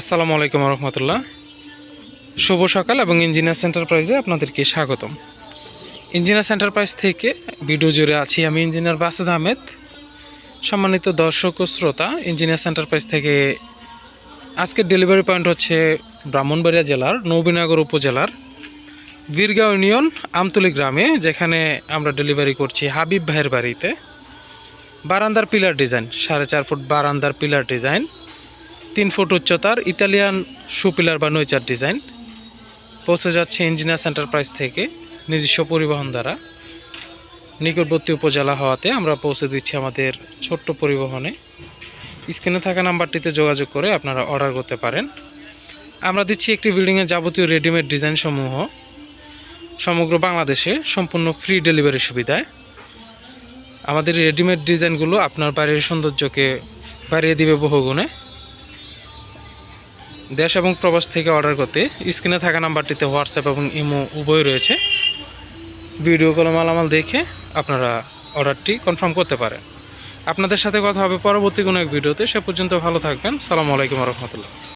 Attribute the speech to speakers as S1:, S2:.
S1: আসসালামু আলাইকুম রহমতুল্লাহ শুভ সকাল এবং ইঞ্জিনিয়ার্স এন্টারপ্রাইজে আপনাদেরকে স্বাগতম। ইঞ্জিনিয়ার্স এন্টারপ্রাইজ থেকে ভিডিও জুড়ে আছি আমি ইঞ্জিনিয়ার বাসেদ আহমেদ। সম্মানিত দর্শক ও শ্রোতা, ইঞ্জিনিয়ার্স এন্টারপ্রাইজ থেকে আজকের ডেলিভারি পয়েন্ট হচ্ছে ব্রাহ্মণবাড়িয়া জেলার, নবীনগর উপজেলার, বীরগাঁও ইউনিয়ন, আমতলি গ্রামে, যেখানে আমরা ডেলিভারি করছি হাবিব ভাইয়ের বাড়িতে। বারান্দার পিলার ডিজাইন, সাড়ে চার ফুট বারান্দার পিলার ডিজাইন। তিন ফুট উচ্চতার ইতালিয়ান সুপিলার বা নৈচার ডিজাইন। পৌঁছে যাচ্ছে ইঞ্জিনিয়ার্স এন্টারপ্রাইজ থেকে নিজস্ব পরিবহন দ্বারা। নিকটবর্তী উপজেলা হওয়াতে আমরা পৌঁছে দিচ্ছি আমাদের ছোট্ট পরিবহনে। স্ক্রিনে থাকা নাম্বারটিতে যোগাযোগ করে আপনারা অর্ডার করতে পারেন। আমরা দিচ্ছি একটি বিল্ডিংয়ের যাবতীয় রেডিমেড ডিজাইন সমূহ। সমগ্র বাংলাদেশে সম্পূর্ণ ফ্রি ডেলিভারি সুবিধায়। আমাদের রেডিমেড ডিজাইনগুলো আপনার বাড়ির সৌন্দর্যকে বাড়িয়ে দিবে বহুগুণে। দেশ এবং প্রবাস থেকে অর্ডার করতে। স্ক্রিনে থাকা নাম্বারটিতে হোয়াটসঅ্যাপ এবং ইমো উভয় রয়েছে। ভিডিও কল মালামাল দেখে আপনারা অর্ডারটি কনফার্ম করতে পারেন। আপনাদের সাথে কথা হবে পরবর্তী কোনো এক ভিডিওতে সে পর্যন্ত ভালো থাকবেন। সালামু আলাইকুম রহমতুল্লাহ।